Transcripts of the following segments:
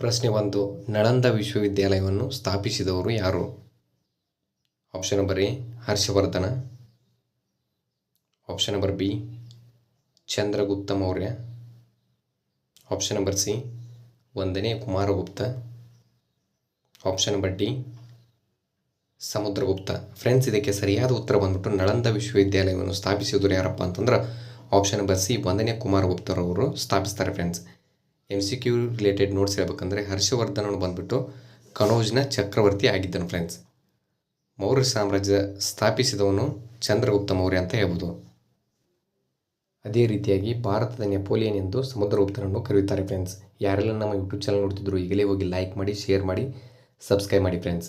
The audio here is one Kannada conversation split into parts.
ಪ್ರಶ್ನೆ ಒಂದು, ನಳಂದ ವಿಶ್ವವಿದ್ಯಾಲಯವನ್ನು ಸ್ಥಾಪಿಸಿದವರು ಯಾರು? Option number A Harshavardhana. Option number B Chandragupta Maurya. Option number C ಒಂದನೇ Kumaragupta. Option number D Samudragupta. Friends ಇದಕ್ಕೆ ಸರಿಯಾದ ಉತ್ತರ ಬಂದ್ಬಿಟ್ಟು ನಳಂದ ವಿಶ್ವವಿದ್ಯಾಲಯವನ್ನು ಸ್ಥಾಪಿಸಿದರು ಯಾರಪ್ಪ ಅಂತಂದ್ರೆ ಆಪ್ಷನ್ ನಂಬರ್ ಸಿ ಒಂದನೇ ಕುಮಾರಗುಪ್ತರವರು ಸ್ಥಾಪಿಸ್ತಾರೆ friends M C Q related notes ಹೇಳ್ಬೇಕಂದ್ರೆ ಹರ್ಷವರ್ಧನನು ಬಂದ್ಬಿಟ್ಟು ಕನೋಜ್ನ ಚಕ್ರವರ್ತಿ ಆಗಿದ್ದನು ಫ್ರೆಂಡ್ಸ್ ಮೌರ್ಯ ಸಾಮ್ರಾಜ್ಯ ಸ್ಥಾಪಿಸಿದವನು ಚಂದ್ರಗುಪ್ತ ಮೌರ್ಯ ಅಂತ ಹೇಳ್ಬೋದು. ಅದೇ ರೀತಿಯಾಗಿ ಭಾರತದ ನೆಪೋಲಿಯನ್ ಎಂದು ಸಮುದ್ರಗುಪ್ತನನ್ನು ಕರೆಯುತ್ತಾರೆ ಫ್ರೆಂಡ್ಸ್ ಯಾರೆಲ್ಲ ನಮ್ಮ ಯೂಟ್ಯೂಬ್ ಚಾನಲ್ ನೋಡ್ತಿದ್ರು ಈಗಲೇ ಹೋಗಿ ಲೈಕ್ ಮಾಡಿ ಶೇರ್ ಮಾಡಿ ಸಬ್ಸ್ಕ್ರೈಬ್ ಮಾಡಿ ಫ್ರೆಂಡ್ಸ್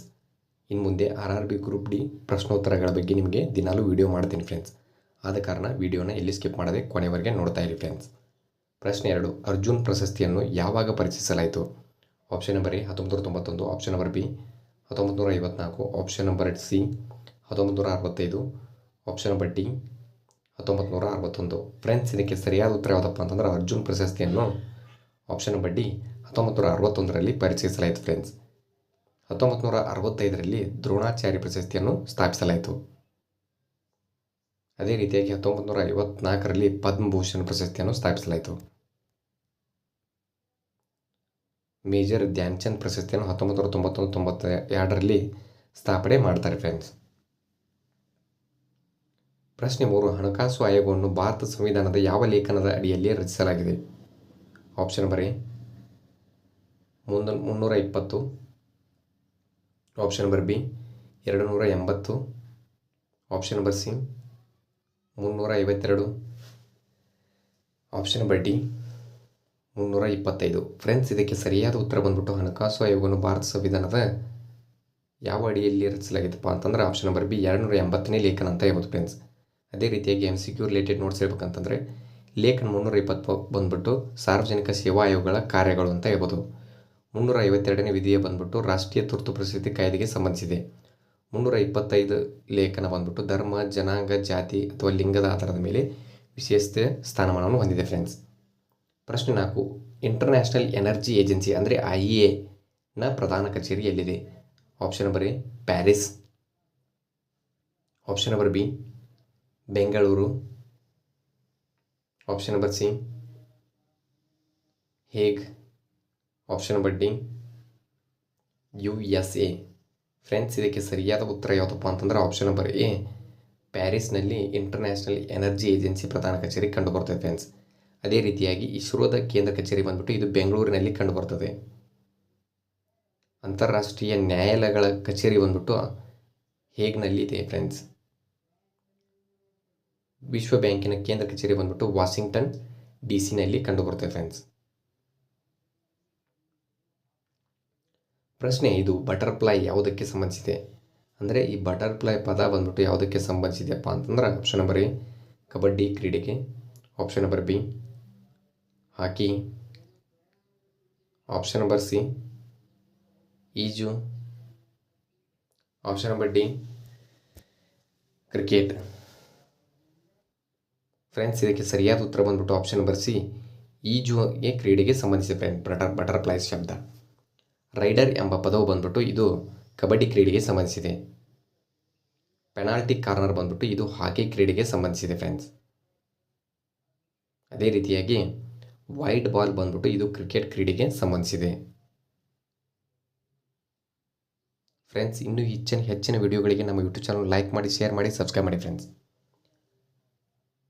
ಇನ್ನು ಮುಂದೆ R R B group D ಪ್ರಶ್ನೋತ್ತರಗಳ ಬಗ್ಗೆ ನಿಮಗೆ ದಿನಾಲೂ ವಿಡಿಯೋ ಮಾಡ್ತೀನಿ ಫ್ರೆಂಡ್ಸ್ ಆದ ಕಾರಣ ವಿಡಿಯೋನ ಎಲ್ಲಿ ಸ್ಕಿಪ್ ಮಾಡದೆ ಕೊನೆವರೆಗೆ ನೋಡ್ತಾ ಇರಿ ಫ್ರೆಂಡ್ಸ್ ಪ್ರಶ್ನೆ ಎರಡು. ಅರ್ಜುನ್ ಪ್ರಶಸ್ತಿಯನ್ನು ಯಾವಾಗ ಪರಿಚಯಿಸಲಾಯಿತು? ಆಪ್ಷನ್ ನಂಬರ್ ಎ ಹತ್ತೊಂಬತ್ತು ನೂರ ತೊಂಬತ್ತೊಂದು. ಆಪ್ಷನ್ ನಂಬರ್ ಬಿ ಹತ್ತೊಂಬತ್ತು ನೂರ ಐವತ್ನಾಲ್ಕು. ಆಪ್ಷನ್ ನಂಬರ್ ಸಿ ಹತ್ತೊಂಬತ್ತು ನೂರ ಅರವತ್ತೈದು. ಆಪ್ಷನ್ ನಂಬರ್ ಡಿ ಹತ್ತೊಂಬತ್ತು ನೂರ ಅರವತ್ತೊಂದು. ಫ್ರೆಂಡ್ಸ್, ಇದಕ್ಕೆ ಸರಿಯಾದ ಉತ್ತರ ಯಾವುದಪ್ಪ ಅಂತಂದ್ರೆ ಅರ್ಜುನ್ ಪ್ರಶಸ್ತಿಯನ್ನು ಆಪ್ಷನ್ ನಂಬರ್ ಡಿ ಹತ್ತೊಂಬತ್ತು ನೂರ ಅರವತ್ತೊಂದರಲ್ಲಿ ಪರಿಚಯಿಸಲಾಯಿತು ಫ್ರೆಂಡ್ಸ್. ಹತ್ತೊಂಬತ್ತು ನೂರ ಅರವತ್ತೈದರಲ್ಲಿ ದ್ರೋಣಾಚಾರ್ಯ ಪ್ರಶಸ್ತಿಯನ್ನು ಸ್ಥಾಪಿಸಲಾಯಿತು. ಅದೇ ರೀತಿಯಾಗಿ ಹತ್ತೊಂಬತ್ತು ನೂರ ಐವತ್ನಾಲ್ಕರಲ್ಲಿ ಪದ್ಮಭೂಷಣ ಪ್ರಶಸ್ತಿಯನ್ನು ಸ್ಥಾಪಿಸಲಾಯಿತು. ಮೇಜರ್ ಧ್ಯಾನ್ಚಂದ್ ಪ್ರಶಸ್ತಿಯನ್ನು ಹತ್ತೊಂಬತ್ತು ನೂರ ತೊಂಬತ್ತೊಂದು ತೊಂಬತ್ತ ಎರಡರಲ್ಲಿ ಸ್ಥಾಪನೆ ಮಾಡ್ತಾರೆ ಫ್ರೆಂಡ್ಸ್. ಪ್ರಶ್ನೆ ಮೂರು, ಹಣಕಾಸು ಆಯೋಗವನ್ನು ಭಾರತ ಸಂವಿಧಾನದ ಯಾವ ಲೇಖನದ ಅಡಿಯಲ್ಲಿ ರಚಿಸಲಾಗಿದೆ? ಆಪ್ಷನ್ ನಂಬರ್ ಎ ಮುನ್ನ ಮುನ್ನೂರ ಇಪ್ಪತ್ತು. ಆಪ್ಷನ್ ನಂಬರ್ ಬಿ ಎರಡು ನೂರ ಎಂಬತ್ತು. ಆಪ್ಷನ್ ನಂಬರ್ ಸಿ, ಮುನ್ನೂರ ಐವತ್ತೆರಡು. ಆಪ್ಷನ್ ನಂಬರ್ ಡಿ ಮುನ್ನೂರ ಇಪ್ಪತ್ತೈದು ಫ್ರೆಂಡ್ಸ್, ಇದಕ್ಕೆ ಸರಿಯಾದ ಉತ್ತರ ಬಂದ್ಬಿಟ್ಟು ಹಣಕಾಸು ಆಯೋಗವನ್ನು ಭಾರತ ಸಂವಿಧಾನದ ಯಾವ ಅಡಿಯಲ್ಲಿ ರಚಿಸಲಾಗಿತ್ತಪ್ಪ ಅಂತಂದ್ರೆ ಆಪ್ಷನ್ ನಂಬರ್ ಬಿ ಎರಡುನೂರ ಎಂಬತ್ತನೇ ಲೇಖನ ಅಂತ ಹೇಳ್ಬೋದು ಫ್ರೆಂಡ್ಸ್ ಅದೇ ರೀತಿಯಾಗಿ M C Q related notes ಹೇಳ್ಬೇಕಂತಂದರೆ, ಲೇಖನ ಮುನ್ನೂರ ಇಪ್ಪತ್ತು ಬಂದ್ಬಿಟ್ಟು ಸಾರ್ವಜನಿಕ ಸೇವಾ ಆಯೋಗಗಳ ಕಾರ್ಯಗಳು ಅಂತ ಹೇಳ್ಬೋದು. ಮುನ್ನೂರ ಐವತ್ತೆರಡನೇ ವಿಧಿಯ ಬಂದ್ಬಿಟ್ಟು ರಾಷ್ಟ್ರೀಯ ತುರ್ತು ಪರಿಸ್ಥಿತಿ ಕಾಯ್ದೆಗೆ ಸಂಬಂಧಿಸಿದೆ. ಮುನ್ನೂರ ಇಪ್ಪತ್ತೈದು ಲೇಖನ ಬಂದ್ಬಿಟ್ಟು ಧರ್ಮ, ಜನಾಂಗ, ಜಾತಿ ಅಥವಾ ಲಿಂಗದ ಆಧಾರದ ಮೇಲೆ ವಿಶೇಷತೆ ಸ್ಥಾನಮಾನವನ್ನು ಹೊಂದಿದೆ ಫ್ರೆಂಡ್ಸ್ ಪ್ರಶ್ನೆ ನಾಲ್ಕು ಇಂಟರ್ನ್ಯಾಷನಲ್ ಎನರ್ಜಿ ಏಜೆನ್ಸಿ ಅಂದರೆ ಐ ಎ ನ ಪ್ರಧಾನ ಕಚೇರಿ ಎಲ್ಲಿದೆ? Option number A Paris option number B Bengaluru option number C Hague option number D U S A friends ಇದಕ್ಕೆ ಸರಿಯಾದ ಉತ್ತರ ಯಾವುದಪ್ಪ ಅಂತಂದ್ರೆ ಆಪ್ಷನ್ ನಂಬರ್ ಎ ಪ್ಯಾರಿಸ್ನಲ್ಲಿ ಇಂಟರ್ನ್ಯಾಷನಲ್ ಎನರ್ಜಿ ಏಜೆನ್ಸಿ ಪ್ರಧಾನ ಕಚೇರಿ ಕಂಡುಬರ್ತದೆ ಫ್ರೆಂಡ್ಸ್ ಅದೇ ರೀತಿಯಾಗಿ ಇಸ್ರೋದ ಕೇಂದ್ರ ಕಚೇರಿ ಬಂದ್ಬಿಟ್ಟು ಇದು ಬೆಂಗಳೂರಿನಲ್ಲಿ ಕಂಡುಬರ್ತದೆ. ಅಂತಾರಾಷ್ಟ್ರೀಯ ನ್ಯಾಯಾಲಯಗಳ ಕಚೇರಿ ಬಂದ್ಬಿಟ್ಟು ಹೇಗ್ನಲ್ಲಿ ಇದೆ ಫ್ರೆಂಡ್ಸ್? ವಿಶ್ವ ಬ್ಯಾಂಕಿನ ಕೇಂದ್ರ ಕಚೇರಿ ಬಂದ್ಬಿಟ್ಟು ವಾಷಿಂಗ್ಟನ್ ಡಿ ಸಿನಲ್ಲಿ ಕಂಡುಬರುತ್ತೆ ಫ್ರೆಂಡ್ಸ್. ಪ್ರಶ್ನೆ ಇದು ಬಟರ್ಫ್ಲೈ ಯಾವುದಕ್ಕೆ ಸಂಬಂಧಿಸಿದೆ? ಅಂದರೆ ಈ ಬಟರ್ಫ್ಲೈ ಪದ ಬಂದ್ಬಿಟ್ಟು ಯಾವುದಕ್ಕೆ ಸಂಬಂಧಿಸಿದೆಯಪ್ಪ ಅಂತಂದ್ರೆ ಆಪ್ಷನ್ ನಂಬರ್ ಎ, ಕಬಡ್ಡಿ ಕ್ರೀಡೆಗೆ. Option number B hockey option number C ಈಜು option number D cricket friends ಇದಕ್ಕೆ ಸರಿಯಾದ ಉತ್ತರ ಬಂದ್ಬಿಟ್ಟು ಆಪ್ಷನ್ ನಂಬರ್ ಸಿ ಈಜುಗೆ ಕ್ರೀಡೆಗೆ ಸಂಬಂಧಿಸಿದ ಬಟರ್ ಬಟರ್ಫ್ಲೈ ಶಬ್ದ. ರೈಡರ್ ಎಂಬ ಪದವು ಬಂದ್ಬಿಟ್ಟು ಇದು ಕಬಡ್ಡಿ ಕ್ರೀಡೆಗೆ ಸಂಬಂಧಿಸಿದೆ. ಪೆನಾಲ್ಟಿ ಕಾರ್ನರ್ ಬಂದ್ಬಿಟ್ಟು ಇದು ಹಾಕಿ ಕ್ರೀಡೆಗೆ ಸಂಬಂಧಿಸಿದೆ ಫ್ರೆಂಡ್ಸ್ ಅದೇ ರೀತಿಯಾಗಿ ವೈಟ್ ಬಾಲ್ ಬಂದ್ಬಿಟ್ಟು ಇದು ಕ್ರಿಕೆಟ್ ಕ್ರೀಡೆಗೆ ಸಂಬಂಧಿಸಿದೆ. ಫ್ರೆಂಡ್ಸ್ ಇನ್ನೂ ಹೆಚ್ಚಿನ ಹೆಚ್ಚಿನ ವಿಡಿಯೋಗಳಿಗೆ ನಮ್ಮ ಯೂಟ್ಯೂಬ್ ಚಾನಲ್ ಲೈಕ್ ಮಾಡಿ ಶೇರ್ ಮಾಡಿ ಸಬ್ಸ್ಕ್ರೈಬ್ ಮಾಡಿ ಫ್ರೆಂಡ್ಸ್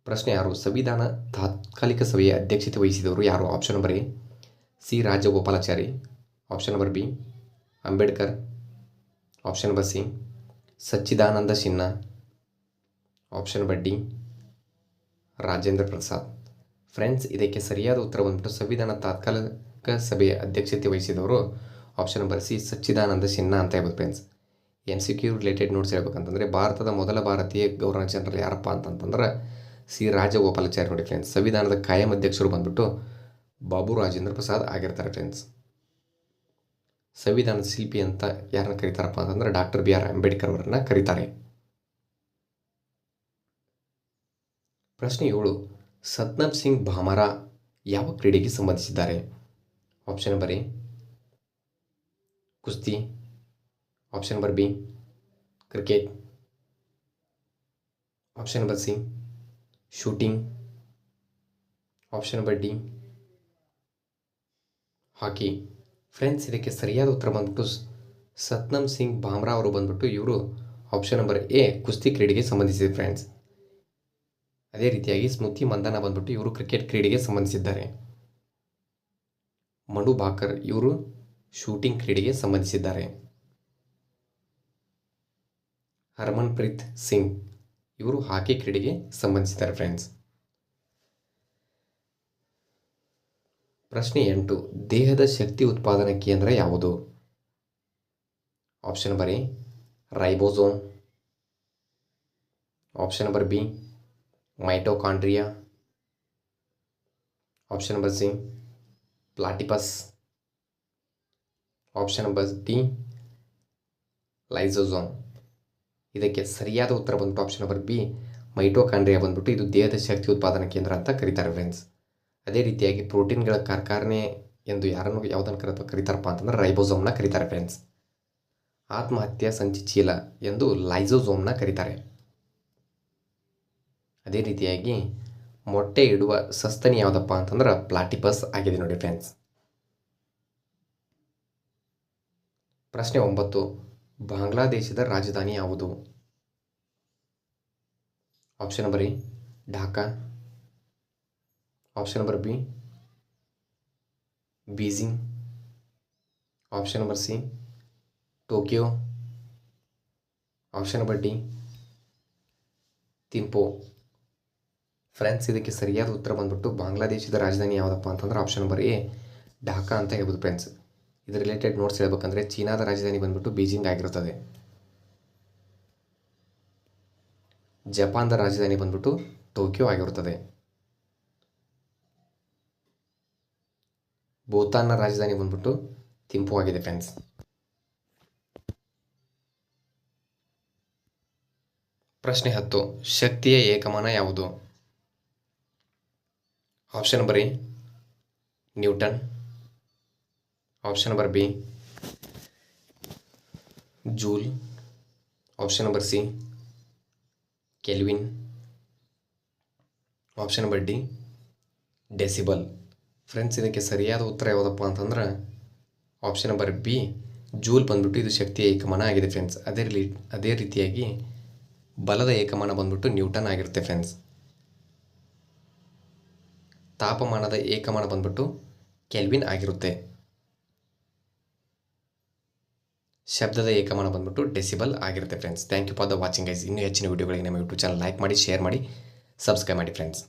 ಪ್ರಶ್ನೆ ಯಾರು? ಸಂವಿಧಾನ ತಾತ್ಕಾಲಿಕ ಸಭೆಯ ಅಧ್ಯಕ್ಷತೆ ವಹಿಸಿದವರು ಯಾರು? Option number A C Rajagopalachari. Option number B Ambedkar. Option number C Sachchidananda Sinha option number D Rajendra Prasad. Friends, ಇದಕ್ಕೆ ಸರಿಯಾದ ಉತ್ತರ ಬಂದ್ಬಿಟ್ಟು ಸಂವಿಧಾನ ತಾತ್ಕಾಲಿಕ ಸಭೆಯ ಅಧ್ಯಕ್ಷತೆ ವಹಿಸಿದವರು option number C Sachchidananda Sinha ಅಂತ ಹೇಳ್ಬೋದು friends N C Q related notes ಹೇಳ್ಬೇಕಂತಂದರೆ, ಭಾರತದ ಮೊದಲ ಭಾರತೀಯ ಗವರ್ನರ್ ಜನರಲ್ ಯಾರಪ್ಪ ಅಂತಂತಂದ್ರೆ ಸಿ ರಾಜಗೋಪಾಲಾಚಾರಿ ನೋಡಿ ಫ್ರೆಂಡ್ಸ್ ಸಂವಿಧಾನದ ಕಾಯಂ ಅಧ್ಯಕ್ಷರು ಬಂದ್ಬಿಟ್ಟು ಬಾಬು ರಾಜೇಂದ್ರ ಪ್ರಸಾದ್ ಆಗಿರ್ತಾರೆ ಫ್ರೆಂಡ್ಸ್ ಸಂವಿಧಾನದ ಶಿಲ್ಪಿ ಅಂತ ಯಾರನ್ನ ಕರೀತಾರಪ್ಪ ಅಂತಂದ್ರೆ ಡಾಕ್ಟರ್ ಬಿ ಆರ್ ಅಂಬೇಡ್ಕರ್ ಅವರನ್ನು ಕರೀತಾರೆ. ಪ್ರಶ್ನೆ ಏಳು ಸತ್ನಮ್ ಸಿಂಗ್ ಭಾಮರಾ ಯಾವ ಕ್ರೀಡೆಗೆ ಸಂಬಂಧಿಸಿದ್ದಾರೆ? ಆಪ್ಷನ್ ನಂಬರ್ ಎ ಕುಸ್ತಿ. Option number B cricket. Option number C shooting. Option number D hockey. Friends, ಇದಕ್ಕೆ ಸರಿಯಾದ ಉತ್ತರ ಬಂದ್ಬಿಟ್ಟು ಸತ್ನಮ್ ಸಿಂಗ್ ಭಾಮ್ರಾ ಅವರು ಬಂದ್ಬಿಟ್ಟು ಇವರು ಆಪ್ಷನ್ ನಂಬರ್ ಎ ಕುಸ್ತಿ ಕ್ರೀಡೆಗೆ ಸಂಬಂಧಿಸಿದೆ, ಫ್ರೆಂಡ್ಸ್. ಅದೇ ರೀತಿಯಾಗಿ ಸ್ಮೃತಿ ಮಂದನ ಬಂದ್ಬಿಟ್ಟು ಇವರು ಕ್ರಿಕೆಟ್ ಕ್ರೀಡೆಗೆ ಸಂಬಂಧಿಸಿದ್ದಾರೆ. ಮನು ಭಾಕರ್ ಇವರು ಶೂಟಿಂಗ್ ಕ್ರೀಡೆಗೆ ಸಂಬಂಧಿಸಿದ್ದಾರೆ. ಹರ್ಮನ್ ಪ್ರೀತ್ ಸಿಂಗ್ ಇವರು ಹಾಕಿ ಕ್ರೀಡೆಗೆ ಸಂಬಂಧಿಸಿದ್ದಾರೆ ಫ್ರೆಂಡ್ಸ್ ಪ್ರಶ್ನೆ ಎಂಟು, ದೇಹದ ಶಕ್ತಿ ಉತ್ಪಾದನಾ ಕೇಂದ್ರ ಯಾವುದು? Option number A ribosome option number B mitochondria option number C platypus option number D lysosome ಇದಕ್ಕೆ ಸರಿಯಾದ ಉತ್ತರ ಬಂದ್ಬಿಟ್ಟು ಆಪ್ಷನ್ ನಂಬರ್ ಬಿ ಮೈಟೋಕಾಂಡ್ರಿಯಾ ಬಂದ್ಬಿಟ್ಟು ಇದು ದೇಹದ ಶಕ್ತಿ ಉತ್ಪಾದನಾ ಕೇಂದ್ರ ಅಂತ ಕರೀತಾರೆ ಫ್ರೆಂಡ್ಸ್ ಅದೇ ರೀತಿಯಾಗಿ ಪ್ರೋಟೀನ್ಗಳ ಕಾರ್ಖಾನೆ ಎಂದು ಯಾರನ್ನು ಯಾವುದನ್ನು ಕರೀತ, ಕರೀತಾರಪ್ಪ ಅಂತಂದ್ರೆ ರೈಬೋಸೋಮ್ನ ಕರೀತಾರೆ ಫ್ರೆಂಡ್ಸ್ ಆತ್ಮಹತ್ಯೆ ಸಂಚಿ ಚೀಲ ಎಂದು ಲೈಸೋಸೋಮ್ನ ಕರೀತಾರೆ. ಅದೇ ರೀತಿಯಾಗಿ ಮೊಟ್ಟೆ ಇಡುವ ಸಸ್ತನಿ ಯಾವುದಪ್ಪ ಅಂತಂದ್ರೆ ಪ್ಲಾಟಿಪಸ್ ಆಗಿದೆ ನೋಡಿ ಫ್ರೆಂಡ್ಸ್ ಪ್ರಶ್ನೆ ಒಂಬತ್ತು, ಬಾಂಗ್ಲಾದೇಶದ ರಾಜಧಾನಿ ಯಾವುದು? Option number A Dhaka. Option number B Beijing. Option number C Tokyo. Option number D Thimphu. Friends, ಇದಕ್ಕೆ ಸರಿಯಾದ ಉತ್ತರ ಬಂದ್ಬಿಟ್ಟು ಬಾಂಗ್ಲಾದೇಶದ ರಾಜಧಾನಿ ಯಾವುದಪ್ಪ ಅಂತಂದ್ರೆ ಆಪ್ಷನ್ ನಂಬರ್ ಎ ಢಾಕಾ ಅಂತ ಹೇಳ್ಬೋದು ಫ್ರೆಂಡ್ಸ್ ಇದು ರಿಲೇಟೆಡ್ ನೋಟ್ಸ್ ಹೇಳ್ಬೇಕಂದ್ರೆ ಚೀನಾದ ರಾಜಧಾನಿ ಬಂದ್ಬಿಟ್ಟು ಬೀಜಿಂಗ್ ಆಗಿರುತ್ತದೆ ಜಪಾನ್ದ ರಾಜಧಾನಿ ಬಂದ್ಬಿಟ್ಟು ಟೋಕಿಯೋ ಆಗಿರುತ್ತದೆ ಭೂತಾನ್ನ ರಾಜಧಾನಿ ಬಂದ್ಬಿಟ್ಟು ತಿಂಪು ಆಗಿದೆ ಫ್ರೆಂಡ್ಸ್ ಪ್ರಶ್ನೆ ಹತ್ತು, ಶಕ್ತಿಯ ಏಕಮಾನ ಯಾವುದು? Option number A newton option number B joule option number C kelvin option number D decibel friends ಇದಕ್ಕೆ ಸರಿಯಾದ ಉತ್ತರ ಯಾವುದಪ್ಪ ಅಂತಂದ್ರೆ ಆಪ್ಷನ್ ನಂಬರ್ ಬಿ ಜೂಲ್ ಬಂದ್ಬಿಟ್ಟು ಇದು ಶಕ್ತಿಯ ಏಕಮಾನ ಆಗಿದೆ ಫ್ರೆಂಡ್ಸ್ ಅದೇ ರೀ, ಅದೇ ರೀತಿಯಾಗಿ ಬಲದ ಏಕಮಾನ ಬಂದ್ಬಿಟ್ಟು ನ್ಯೂಟನ್ ಆಗಿರುತ್ತೆ ಫ್ರೆಂಡ್ಸ್ ತಾಪಮಾನದ ಏಕಮಾನ ಬಂದ್ಬಿಟ್ಟು ಕೆಲ್ವಿನ್ ಆಗಿರುತ್ತೆ. ಶಬ್ದದ ಏಕಮಾನ ಬಂದ್ಬಿಟ್ಟು ಡೆಸಿಬಲ್ ಆಗಿರುತ್ತೆ friends thank you for the watching guys ಇನ್ನೂ ಹೆಚ್ಚಿನ ವೀಡಿಯೋಗಳಿಗೆ ನಮ್ಮ ಯೂಟ್ಯೂಬ್ ಚಾನಲ್ ಲೈಕ್ ಮಾಡಿ ಶೇರ್ ಮಾಡಿ ಸಬ್ಸ್ಕ್ರೈಬ್ ಮಾಡಿ ಫ್ರೆಂಡ್ಸ್